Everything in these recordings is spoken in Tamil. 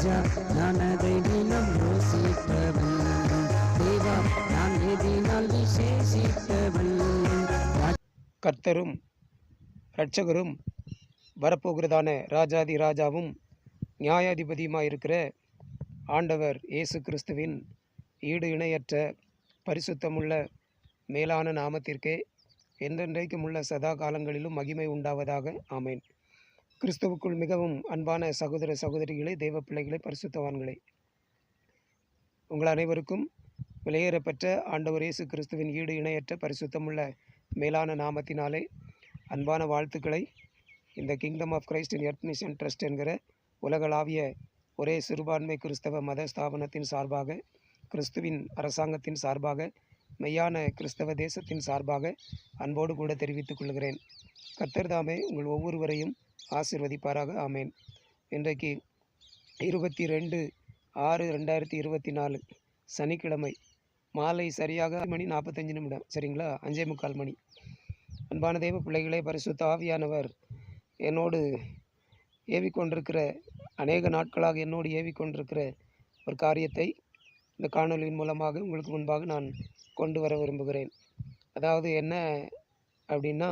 ராஜா நான் அதை தினம் யோசிப்பவன் தேவா நான் எதினால் விசேஷிப்பவன் கர்த்தரும் இரட்சகரும் வரப்போகிறதான ராஜாதி ராஜாவும் நியாயாதிபதியுமாயிருக்கிற ஆண்டவர் இயேசு கிறிஸ்துவின் ஈடு இணையற்ற பரிசுத்தமுள்ள மேலான நாமத்திற்கே என்றென்றைக்கும் உள்ள சதா காலங்களிலும் மகிமை உண்டாவதாக. ஆமேன். கிறிஸ்துவுக்குள் மிகவும் அன்பான சகோதர சகோதரிகளே தெய்வ பிள்ளைகளே பரிசுத்தவான்களே உங்கள் அனைவருக்கும் விலையேறப்பெற்ற ஆண்டவர் இயேசு கிறிஸ்துவின் ஈடு இணையற்ற பரிசுத்தமுள்ள மேலான நாமத்தினாலே அன்பான வாழ்த்துக்களை. இந்த kingdom of Christ in earth mission trust என்கிற உலகளாவிய ஒரே சிறுபான்மை கிறிஸ்தவ மத ஸ்தாபனத்தின் சார்பாக கிறிஸ்துவின் அரசாங்கத்தின் சார்பாக மெய்யான கிறிஸ்தவ தேசத்தின் சார்பாக அன்போடு கூட தெரிவித்துக் கொள்கிறேன். கத்தர்தாமே உங்கள் ஒவ்வொருவரையும் ஆசிர்வதிப்பாராக. ஆமேன். இன்றைக்கு இருபத்தி ரெண்டு ஆறு ரெண்டாயிரத்தி இருபத்தி நாலு சனிக்கிழமை. மாலை சரியாக மணி நாற்பத்தஞ்சு நிமிடம். சரிங்களா? அஞ்சே முக்கால் மணி. அன்பான தெய்வ பிள்ளைகளே பரிசுத்த ஆவியானவர் என்னோடு ஏவிக்கொண்டிருக்கிற அநேக நாட்களாக என்னோடு ஏவிக்கொண்டிருக்கிற ஒரு காரியத்தை இந்த காணொலியின் மூலமாக உங்களுக்கு முன்பாக நான் கொண்டு வர விரும்புகிறேன். அதாவது என்ன அப்படின்னா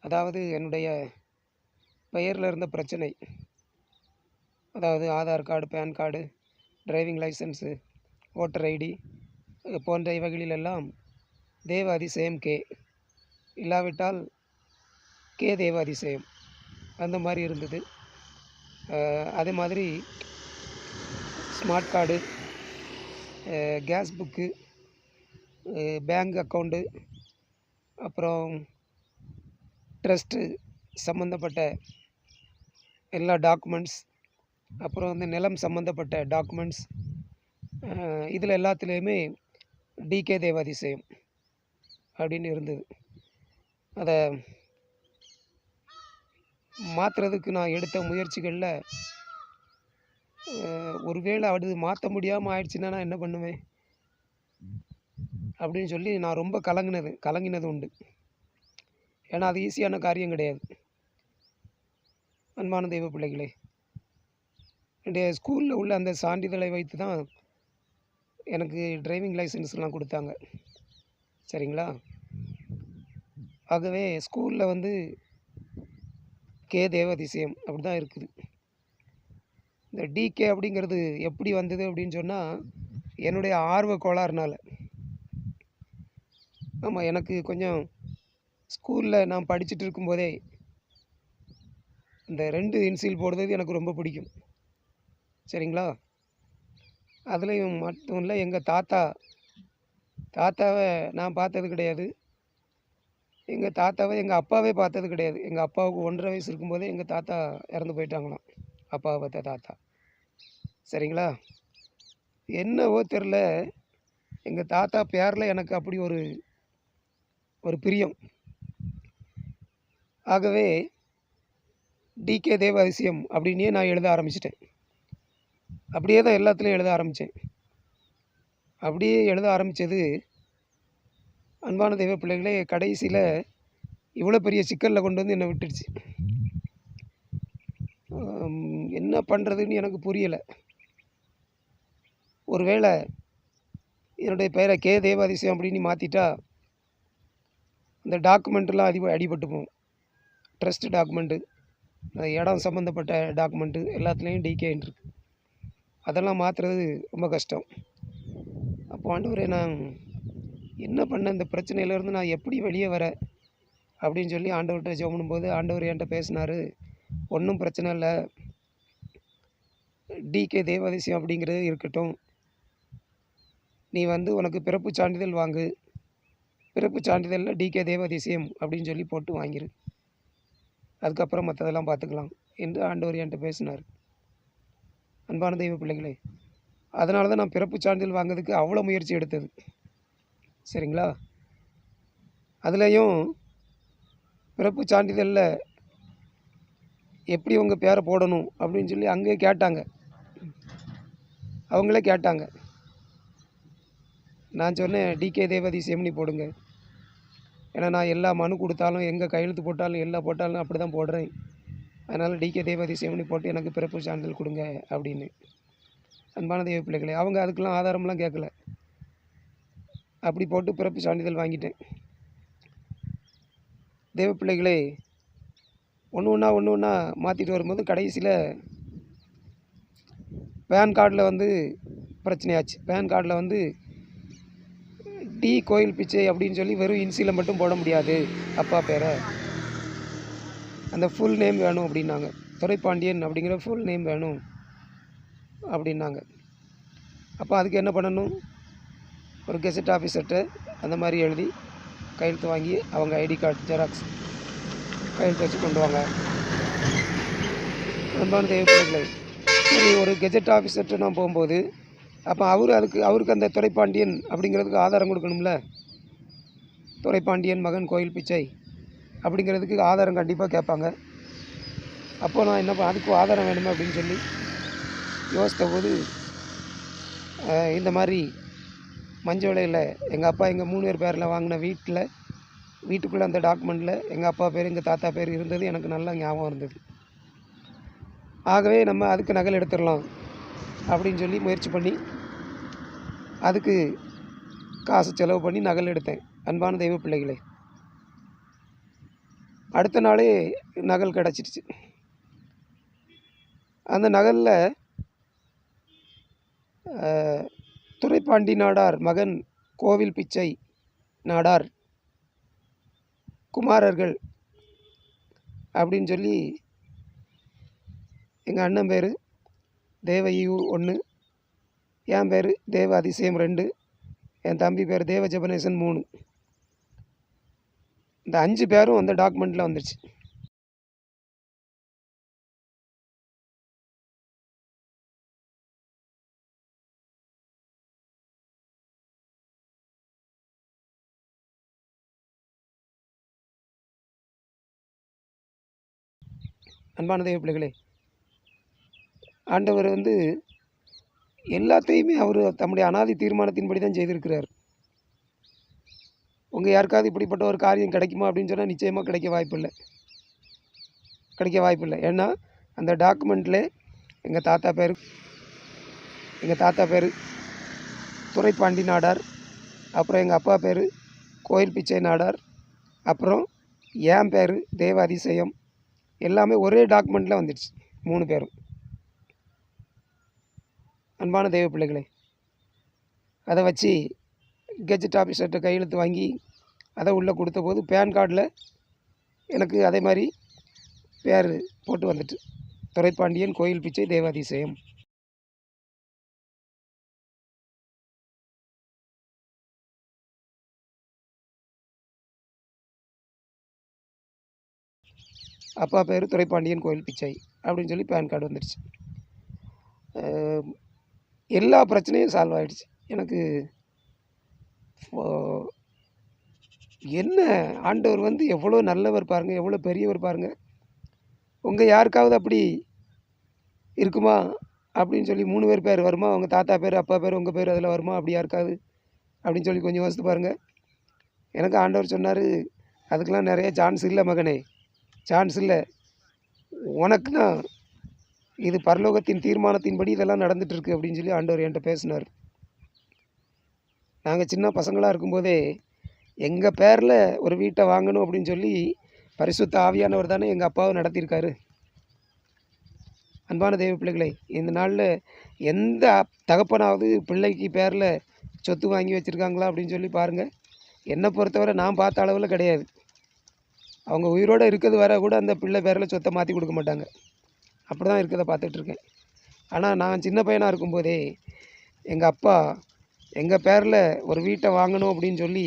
அதாவது என்னுடைய பெயரில் இருந்த பிரச்சனை. அதாவது Aadhaar card PAN card driving licence voter ID போன்ற இவைகளிலெல்லாம் தேவ அதிசயம் கே. இல்லாவிட்டால் கே தேவ அதிசயம் அந்த மாதிரி இருந்தது. அதே மாதிரி smart card gas book bank account அப்புறம் ட்ரஸ்ட்டு சம்மந்தப்பட்ட எல்லா டாக்குமெண்ட்ஸ் அப்புறம் வந்து நிலம் சம்மந்தப்பட்ட டாக்குமெண்ட்ஸ் இதில் எல்லாத்துலேயுமே டிகே தேவாதிசயம் அப்படின்னு இருந்தது. அதை மாற்றுறதுக்கு நான் எடுத்த முயற்சிகளில் ஒருவேளை அது மாற்ற முடியாமல் ஆயிடுச்சுன்னா நான் என்ன பண்ணுவேன்? அப்படின்னு சொல்லி நான் ரொம்ப கலங்கினது கலங்கினது உண்டு. ஏன்னா அது ஈஸியான காரியம் கிடையாது. அன்பான தெய்வ பிள்ளைகளே என்னுடைய ஸ்கூலில் உள்ள அந்த சான்றிதழை வைத்து தான் எனக்கு டிரைவிங் லைசன்ஸ்லாம் கொடுத்தாங்க. சரிங்களா? ஆகவே ஸ்கூலில் வந்து கே தேவதிசயம் அப்படி தான் இருக்குது. இந்த டிகே அப்படிங்கிறது எப்படி வந்தது அப்படின்னு சொன்னால் என்னுடைய ஆர்வ கோளாறுனால. ஆமாம் எனக்கு கொஞ்சம் ஸ்கூலில் நான் படிச்சுட்டு இருக்கும்போதே இந்த ரெண்டு இன்சில் போடுறது எனக்கு ரொம்ப பிடிக்கும். சரிங்களா? அதுலேயும் மட்டும் இல்லை எங்கள் தாத்தா தாத்தாவை நான் பார்த்தது கிடையாது. எங்கள் தாத்தாவை எங்கள் அப்பாவே பார்த்தது கிடையாது. எங்கள் அப்பாவுக்கு ஒன்றரை வயசு இருக்கும்போதே எங்கள் தாத்தா இறந்து போயிட்டாங்களாம். அப்பாவை பார்த்த தாத்தா. சரிங்களா? என்னவோ தெரில எங்கள் தாத்தா பேரில் எனக்கு அப்படி ஒரு ஒரு பிரியம். ஆகவே டிகே தேவ அதிசயம் அப்படின்னே நான் எழுத ஆரம்பிச்சிட்டேன். அப்படியே தான் எல்லாத்துலேயும் எழுத ஆரம்பித்தேன் அப்படியே எழுத ஆரம்பித்தது அன்பான தெய்வ பிள்ளைகளே கடைசியில் இவ்வளோ பெரிய சிக்கலில் கொண்டு வந்து என்னை விட்டுடுச்சு. என்ன பண்ணுறதுன்னு எனக்கு புரியலை. ஒருவேளை என்னுடைய பெயரை கே தேவாதிசயம் அப்படின்னு மாற்றிட்டா அந்த டாக்குமெண்ட்லாம் அதிக அடிபட்டு போகும் ட்ரஸ்ட் டாக்குமெண்ட்டு இடம் சம்மந்தப்பட்ட டாக்குமெண்ட்டு எல்லாத்துலேயும் டிகேன்னு இருக்குது அதெல்லாம் மாற்றுறது ரொம்ப கஷ்டம். அப்போ ஆண்டவரே நான் என்ன பண்ண இந்த பிரச்சனையிலேருந்து நான் எப்படி வெளியே வர? அப்படின்னு சொல்லி ஆண்டவர்கிட்ட ஜெபம் பண்ணும்போது ஆண்டவர் என்கிட்ட பேசினார். ஒன்றும் பிரச்சனை இல்லை. டிகே தேவாதிசயம் அப்படிங்கிறது இருக்கட்டும். நீ வந்து உனக்கு பிறப்பு சான்றிதழ் வாங்கு. பிறப்பு சான்றிதழில் டிகே தேவாதிசயம் அப்படின்னு சொல்லி போட்டு வாங்கிரு. அதுக்கப்புறம் மற்றதெல்லாம் பார்த்துக்கலாம் என்று ஆண்டவர் என்கிட்ட பேசினார். அன்பான தெய்வ பிள்ளைகளே அதனால தான் நான் பிறப்பு சான்றிதழ் வாங்கிறதுக்கு அவ்வளோ முயற்சி எடுத்தது. சரிங்களா? அதுலேயும் பிறப்பு சான்றிதழில் எப்படி உங்கள் பேரை போடணும் அப்படின்னு சொல்லி அங்கேயே கேட்டாங்க. அவங்களே கேட்டாங்க. நான் சொன்னேன் டிகே தேவதி சேமினி போடுங்க. ஏன்னா நான் எல்லா மனு கொடுத்தாலும் எங்கே கையெழுத்து போட்டாலும் எல்லா போட்டாலும் அப்படி தான் போடுறேன். அதனால் டிகே தேவாதிசயம்னு போட்டு எனக்கு பிறப்பு சான்றிதழ் கொடுங்க அப்படின்னு. அன்பான தெய்வ பிள்ளைகளே அவங்க அதுக்கெல்லாம் ஆதாரம்லாம் கேட்கல. அப்படி போட்டு பிறப்பு சான்றிதழ் வாங்கிட்டேன். தெய்வ பிள்ளைகளே ஒன்று ஒன்றா ஒன்று ஒன்றா மாற்றிட்டு வரும்போது கடைசியில் பேன் கார்டில் வந்து பிரச்சனையாச்சு. பேன் கார்டில் வந்து டி கோயில் பிச்சை அப்படின்னு சொல்லி வெறும் இன்சியில் மட்டும் போட முடியாது. அப்பா பேரை. அந்த ஃபுல் நேம் வேணும் அப்படின்னாங்க. துரைப்பாண்டியன் அப்படிங்கிற ஃபுல் நேம் வேணும் அப்படின்னாங்க. அப்போ அதுக்கு என்ன பண்ணணும்? ஒரு கெசட் ஆஃபீஸர்கிட்ட அந்த மாதிரி எழுதி கையெழுத்து வாங்கி அவங்க ஐடி கார்டு ஜெராக்ஸ் கையெழுத்து வச்சு கொண்டு வாங்க. அன்பான தெய்வ சரி ஒரு கெஜெட் ஆஃபீஸர்கிட்ட நான் போகும்போது அப்போ அவர் அதுக்கு அவருக்கு அந்த துறைப்பாண்டியன் அப்படிங்கிறதுக்கு ஆதாரம் கொடுக்கணும்ல? துறைப்பாண்டியன் மகன் கோயில் பிச்சை அப்படிங்கிறதுக்கு ஆதாரம் கண்டிப்பாக கேட்பாங்க. அப்போ நான் என்ன அதுக்கு ஆதாரம் வேணுமே அப்படின்னு சொல்லி யோசித்த போது இந்த மாதிரி மஞ்ச விலையில் எங்கள் அப்பா எங்கள் மூணு பேர் பேரில் வாங்கின வீட்டில் வீட்டுக்குள்ளே அந்த டாக்குமெண்ட்டில் எங்கள் அப்பா பேர் எங்கள் தாத்தா பேர் இருந்தது. எனக்கு நல்லா ஞாபகம் இருந்தது. ஆகவே நம்ம அதுக்கு நகல் எடுத்துடலாம். அப்படின்னு சொல்லி முயற்சி பண்ணி அதுக்கு காசு செலவு பண்ணி நகல் எடுத்தேன். அன்பான தெய்வ பிள்ளைகளே. அடுத்த நாளே நகல் கிடச்சிருச்சு. அந்த நகலில் துரைப்பாண்டி நாடார் மகன் கோவில் பிச்சை நாடார் குமாரர்கள் அப்படின்னு சொல்லி எங்கள் அண்ணன் பேர் தேவயு ஒன்று என் பேர் தேவ அதிசயம் ரெண்டு என் தம்பி பேர் தேவ ஜெபனேசன் மூணு. இந்த அஞ்சு பேரும் அந்த டாக்குமெண்ட்டில் வந்துருச்சு. அன்பான தெய்வ பிள்ளைகளே ஆண்டவர் வந்து எல்லாத்தையுமே அவர் தம்முடைய அனாதி தீர்மானத்தின்படி தான் செய்திருக்கிறார். உங்கள் யாருக்காவது இப்படிப்பட்ட ஒரு காரியம் கிடைக்குமா அப்படின்னு சொன்னால் நிச்சயமாக கிடைக்க வாய்ப்பில்லை. கிடைக்க வாய்ப்பில்லை. ஏன்னா அந்த டாக்குமெண்ட்டில் எங்கள் தாத்தா பேர் எங்கள் தாத்தா பேர் துரைப்பாண்டி நாடார் அப்புறம் எங்கள் அப்பா பேர் கோயில் பிச்சை நாடார் அப்புறம் என் பேர் தேவ அதிசயம் எல்லாமே ஒரே டாக்குமெண்ட்டில் வந்துடுச்சு. மூணு பேரும். அன்பான தெய்வ பிள்ளைகளே அதை வச்சு கெஜெட் ஆஃபீஸர்கிட்ட கையெழுத்து வாங்கி அதை உள்ளே கொடுத்த போது பேன் கார்டில் எனக்கு அதே மாதிரி பேர் போட்டு வந்துட்டு. துரைப்பாண்டியன் கோயில் பிச்சை தேவாதிசயம். அப்பா பேர் துரைப்பாண்டியன் கோயில் பிச்சை அப்படின்னு சொல்லி பேன் கார்டு வந்துடுச்சு எல்லா பிரச்சனையும் சால்வ் ஆகிடுச்சி எனக்கு என்ன ஆண்டவர் வந்து எவ்வளோ நல்லவர் பாருங்கள் எவ்வளோ பெரியவர் பாருங்கள் உங்கள் யாருக்காவது அப்படி இருக்குமா? அப்படின்னு சொல்லி மூணு பேர் பேர் வருமா? உங்கள் தாத்தா பேர் அப்பா பேர் உங்கள் பேர் அதில் வருமா? அப்படி யாருக்காவது? அப்படின்னு சொல்லி கொஞ்சம் யோசித்து பாருங்கள் எனக்கு ஆண்டவர் சொன்னார் அதுக்கெலாம் நிறைய சான்ஸ் இல்லை மகனே. சான்ஸ் இல்லை. உனக்கு தான் இது பரலோகத்தின் தீர்மானத்தின்படி இதெல்லாம் நடந்துகிட்ருக்கு அப்படின்னு சொல்லி ஆண்டவர் என்கிட்ட பேசினார். நாங்கள் சின்ன பசங்களாக இருக்கும்போதே எங்கள் பேரில் ஒரு வீட்டை வாங்கணும் அப்படின்னு சொல்லி பரிசுத்த ஆவியானவர் தானே எங்கள் அப்பாவை நடத்தியிருக்காரு. அன்பான தெய்வ பிள்ளைகளை இந்த நாளில் எந்த தகப்பனாவது பிள்ளைக்கு பேரில் சொத்து வாங்கி வச்சுருக்காங்களா அப்படின்னு சொல்லி பாருங்கள் என்னை பொறுத்தவரை நான் பார்த்த அளவில் கிடையாது. அவங்க உயிரோடு இருக்கிறது வர கூட அந்த பிள்ளை பேரில் சொத்தை மாற்றி கொடுக்க மாட்டாங்க. அப்படி தான் இருக்கிறத பார்த்துட்ருக்கேன் ஆனால் நான் சின்ன பையனாக இருக்கும்போதே எங்கள் அப்பா எங்கள் பேரில் ஒரு வீட்டை வாங்கணும் அப்படின்னு சொல்லி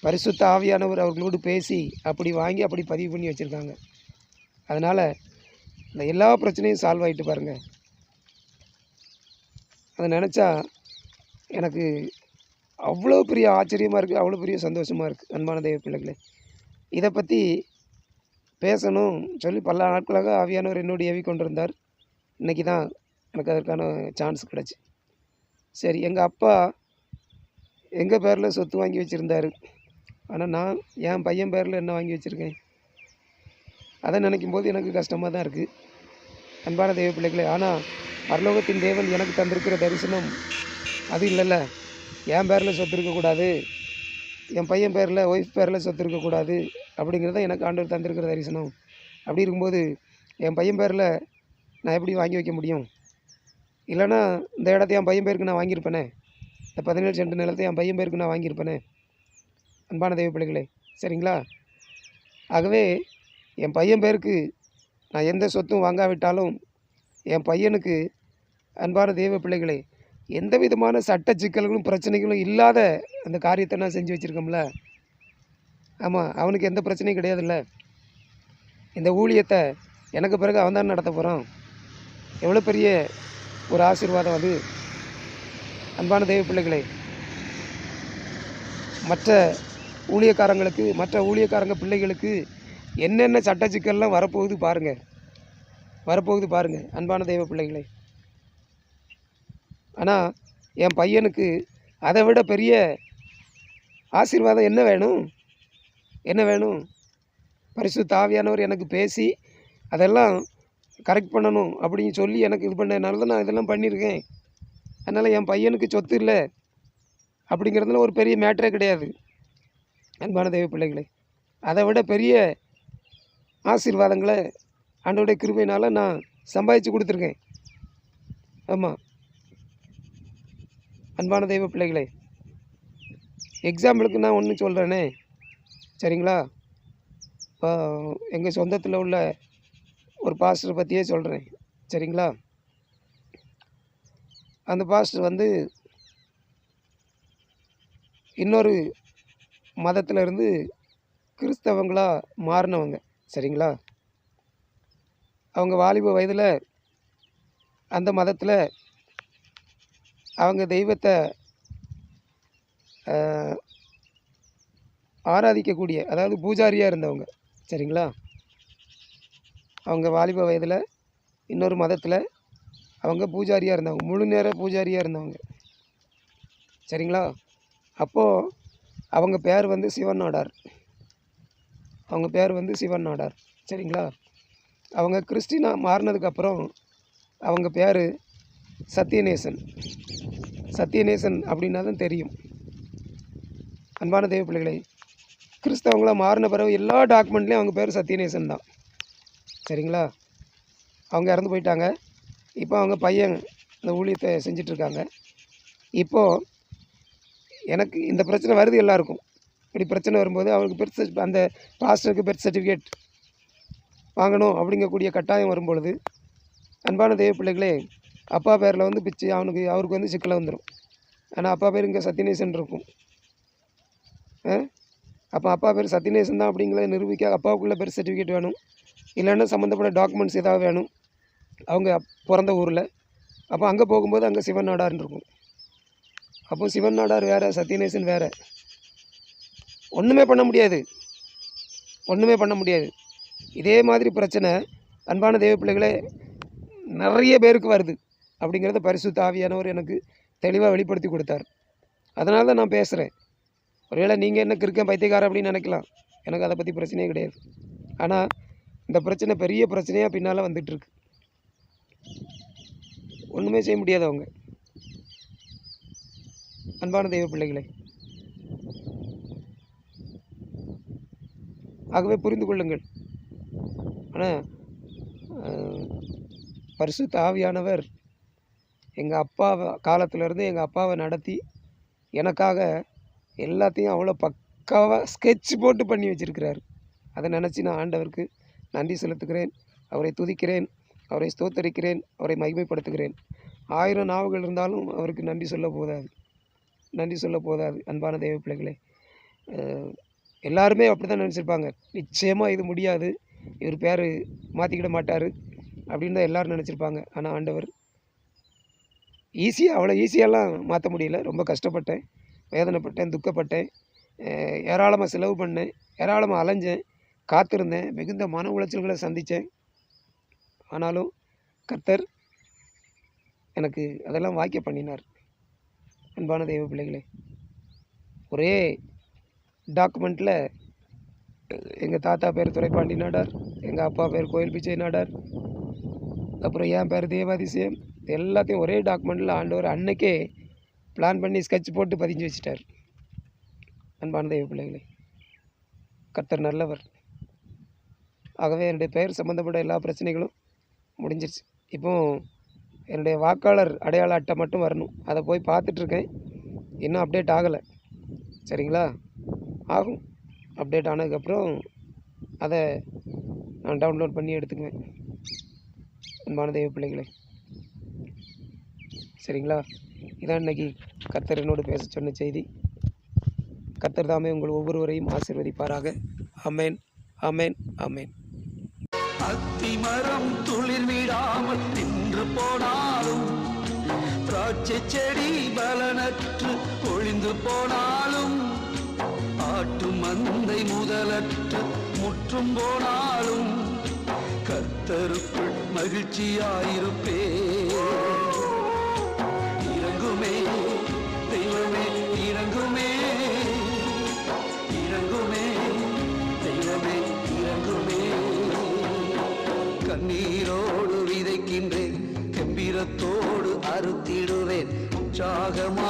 பரிசுத்த ஆவியானவர் அவர்களோடு பேசி அப்படி வாங்கி அப்படி பதிவு பண்ணி வச்சுருக்காங்க. அதனால் இந்த எல்லா பிரச்சனையும் சால்வ் ஆகிட்டு பாருங்கள் அதை நினச்சா எனக்கு அவ்வளோ பெரிய ஆச்சரியமாக இருக்குது அவ்வளோ பெரிய சந்தோஷமாக இருக்குது அன்பான தெய்வ பிள்ளைகளே இதை பற்றி பேசணும் சொல்லி பல நாட்களாக ஆவியானவர் என்னோடு ஏவி கொண்டிருந்தார். இன்றைக்கி தான் எனக்கு அதற்கான சான்ஸ் கிடச்சி. சரி எங்கள் அப்பா எங்கள் பேரில் சொத்து வாங்கி வச்சுருந்தார்? ஆனால் நான் என் பையன் பேரில் என்ன வாங்கி வச்சுருக்கேன்? அதை நினைக்கும் போது எனக்கு கஷ்டமாக தான் இருக்குது அன்பான தெய்வ பிள்ளைகளே ஆனால் பரலோகத்தின் தேவன் எனக்கு தந்திருக்கிற தரிசனம் அது இல்லைல்ல. என் பேரில் சொத்து இருக்கக்கூடாது. என் பையன் பேரில் ஒய்ஃப் பேரில் சொத்து இருக்கக்கூடாது அப்படிங்கிறத எனக்கு ஆண்டவர் தந்திருக்கிற தரிசனம். அப்படி இருக்கும்போது என் பையன் பேரில் நான் எப்படி வாங்கி வைக்க முடியும்? இல்லைன்னா இந்த இடத்த என் பையன் பேருக்கு நான் வாங்கியிருப்பேனே? இந்த பதினேழு சென்ட் நிலத்தை என் பையன் பேருக்கு நான் வாங்கியிருப்பேனே? அன்பான தெய்வ பிள்ளைகளே சரிங்களா? ஆகவே என் பையன் பேருக்கு நான் எந்த சொத்தும் வாங்காவிட்டாலும் என் பையனுக்கு அன்பான தெய்வ பிள்ளைகளே எந்த விதமான சட்ட சிக்கல்களும் பிரச்சனைகளும் இல்லாத அந்த காரியத்தை நான் செஞ்சு வச்சுருக்கோம்ல? ஆமாம் அவனுக்கு எந்த பிரச்சனையும் கிடையாதுல்ல? இந்த ஊழியத்தை எனக்கு பிறகு அவன் தான் நடத்த போகிறான் எவ்வளோ பெரிய ஒரு ஆசீர்வாதம் அது. அன்பான தெய்வ பிள்ளைகளே மற்ற ஊழியக்காரங்களுக்கு மற்ற ஊழியக்காரங்க பிள்ளைகளுக்கு என்னென்ன சட்ட சிக்கல்லாம் வரப்போகுது பாருங்கள் வரப்போகுது பாருங்கள் அன்பான தெய்வ பிள்ளைகளே. ஆனால் என் பையனுக்கு அதை விட பெரிய ஆசீர்வாதம் என்ன வேணும்? என்ன வேணும்? பரிசு தாவியானவர் எனக்கு பேசி அதெல்லாம் கரெக்ட் பண்ணணும் அப்படின்னு சொல்லி எனக்கு இது பண்ணதுனால தான் நான் இதெல்லாம் பண்ணியிருக்கேன். அதனால் என் பையனுக்கு சொத்து இல்லை அப்படிங்கிறதுல ஒரு பெரிய மேட்டரே கிடையாது. அன்பான தெய்வ பிள்ளைகளே அதை விட பெரிய ஆசீர்வாதங்களை ஆண்டோடைய கிருபையினால் நான் சம்பாதிச்சு கொடுத்துருக்கேன். ஆமாம் அன்பான தெய்வ பிள்ளைகளே எக்ஸாம்பிளுக்கு நான் ஒன்று சொல்கிறேனே சரிங்களா? இப்போ எங்கள் சொந்தத்தில் உள்ள ஒரு பாஸ்டரை பற்றியே சொல்கிறேன் சரிங்களா? அந்த பாஸ்டர் வந்து இன்னொரு மதத்தில் இருந்து கிறிஸ்தவங்களாக மாறினவங்க. சரிங்களா? அவங்க வாலிப வயதில் அந்த மதத்தில் அவங்க தெய்வத்தை ஆராதிக்கக்கூடிய அதாவது பூஜாரியாக இருந்தவங்க. சரிங்களா? அவங்க வாலிப வயதில் இன்னொரு மதத்தில் அவங்க பூஜாரியாக இருந்தவங்க. முழு நேர பூஜாரியாக இருந்தவங்க. சரிங்களா? அப்போது அவங்க பேர் வந்து சிவன் நாடார். அவங்க பேர் வந்து சிவன் நாடார். சரிங்களா? அவங்க கிறிஸ்டினா மாறினதுக்கப்புறம் அவங்க பேர் சத்யநேசன். சத்யநேசன் அப்படின்னா தான் தெரியும். அன்பான தெய்வ பிள்ளைகளே கிறிஸ்தவங்களாக மாறின பிறகு எல்லா டாக்குமெண்ட்லேயும் அவங்க பேர் சத்யநேசன் தான். சரிங்களா? அவங்க இறந்து போயிட்டாங்க. இப்போ அவங்க பையன் இந்த ஊழியத்தை செஞ்சிட்ருக்காங்க. இப்போது எனக்கு இந்த பிரச்சனை வருது எல்லாருக்கும். இப்படி பிரச்சனை வரும்போது அவருக்கு பெர்த் அந்த பாஸ்டருக்கு பெர்த் சர்டிஃபிகேட் வாங்கணும் அப்படிங்கக்கூடிய கட்டாயம் வரும்பொழுது அன்பான தெய்வ பிள்ளைகளே அப்பா பேரில் வந்து பிச்சு அவனுக்கு அவருக்கு வந்து சிக்கலை வந்துடும் ஆனால் அப்பா பேர் இங்கே சத்யநேசன் இருக்கும். அப்போ அப்பா பேர் சத்யநேசன் தான் அப்படிங்கிறத நிரூபிக்க அப்பாவுக்குள்ள பேர் சர்டிஃபிகேட் வேணும். இல்லைன்னா சம்மந்தப்பட்ட டாக்குமெண்ட்ஸ் ஏதாவது வேணும். அவங்க பிறந்த ஊரில். அப்போ அங்கே போகும்போது அங்கே சிவன் நாடார்னு இருக்கும். அப்போ சிவன் நாடார் வேறு சத்யநேசன் வேறு. ஒன்றுமே பண்ண முடியாது. ஒன்றுமே பண்ண முடியாது. இதே மாதிரி பிரச்சனை அன்பான தெய்வ பிள்ளைகளே நிறைய பேருக்கு வருது. அப்படிங்கிறத பரிசு தாவியானவர் எனக்கு தெளிவாக வெளிப்படுத்தி கொடுத்தார். அதனால தான் நான் பேசுகிறேன் ஒருவேளை நீங்கள் என்ன கிறுக்கன் பைத்தியக்காரன் அப்படின்னு நினைக்கலாம். எனக்கு அதை பற்றி பிரச்சனையே கிடையாது. ஆனால் இந்த பிரச்சனை பெரிய பிரச்சனையாக பின்னால் வந்துட்டுருக்கு. ஒன்றுமே செய்ய முடியாது அவங்க. அன்பான தெய்வ பிள்ளைகளே. ஆகவே புரிந்து கொள்ளுங்கள். ஆனால் பரிசு தாவியானவர் எங்கள் அப்பா காலத்துலேருந்து எங்கள் அப்பாவை நடத்தி எனக்காக எல்லாத்தையும் அவ்வளோ பக்காவாக ஸ்கெட்ச் போட்டு பண்ணி வச்சிருக்கிறாரு. அதை நினச்சி நான் ஆண்டவருக்கு நன்றி செலுத்துகிறேன். அவரை துதிக்கிறேன். அவரை ஸ்தோத்தரிக்கிறேன். அவரை மகிமைப்படுத்துகிறேன். ஆயிரம் நாவுகள் இருந்தாலும் அவருக்கு நன்றி சொல்ல போதாது. நன்றி சொல்ல போதாது அன்பான தெய்வ பிள்ளைகளே. எல்லாருமே அப்படி தான் நினச்சிருப்பாங்க. நிச்சயமாக இது முடியாது. இவர் பேர் மாற்றிக்கிட மாட்டார். அப்படின்னு தான் எல்லோரும் நினச்சிருப்பாங்க. ஆனால் ஆண்டவர் ஈஸியாக அவ்வளோ ஈஸியாலாம் மாற்ற முடியல. ரொம்ப கஷ்டப்பட்டேன். வேதனைப்பட்டேன் துக்கப்பட்டேன். ஏராளமாக செலவு பண்ணேன். ஏராளமாக அலைஞ்சேன். காத்திருந்தேன். மிகுந்த மன உளைச்சல்களை சந்தித்தேன் ஆனாலும் கர்த்தர் எனக்கு அதெல்லாம் வாக்கிய பண்ணினார். அன்பான தெய்வ பிள்ளைகளே ஒரே டாக்குமெண்ட்டில் எங்கள் தாத்தா பேர் துரைப்பாண்டி நாடார் எங்கள் அப்பா பேர் கோயில் பிச்சை நாடார் அப்புறம் என் பேர் தேவாதிசயம் எல்லாத்தையும் ஒரே டாக்குமெண்ட்டில் ஆண்டவர் அன்னைக்கே பிளான் பண்ணி ஸ்கெட்ச் போட்டு பதிஞ்சு வச்சிட்டார். அன்பான தெய்வ பிள்ளைகளே கர்த்தர் நல்லவர். ஆகவே என்னுடைய பெயர் சம்மந்தப்பட்ட எல்லா பிரச்சனைகளும் முடிஞ்சிருச்சு. இப்போ என்னுடைய வாக்காளர் அடையாள அட்டை மட்டும் வரணும். அதை போய் பார்த்துட்ருக்கேன். இன்னும் அப்டேட் ஆகலை. சரிங்களா? ஆகும். அப்டேட் ஆனதுக்கப்புறம் அதை நான் டவுன்லோட் பண்ணி எடுத்துக்குவேன். அன்பான தெய்வ பிள்ளைகளே. சரிங்களா? இதான் இன்றைக்கி கத்தர் என்னோடு பேச சொன்ன செய்தி. கத்தர் தாமே உங்கள் ஒவ்வொருவரையும் ஆசீர்வதிப்பாராக. அமேன் அமேன் அத்தி அத்திமரம் துளிர் விடாமல் நின்று போனாலும் திராட்சை செடி பலனற்று ஒழிந்து போனாலும் ஆட்டு மந்தை முதலற்று முற்றும் போனாலும் கத்தருக்குள் மகிழ்ச்சியாயிருப்பே இறங்குமே தெய்வமே இறங்குமே. இறங்குமே தெய்வமே இறங்குமே. கண்ணீரோடு விதைக்கின்றேன் கம்பீரத்தோடு அறுத்திடுவேன் உற்சாகமாய்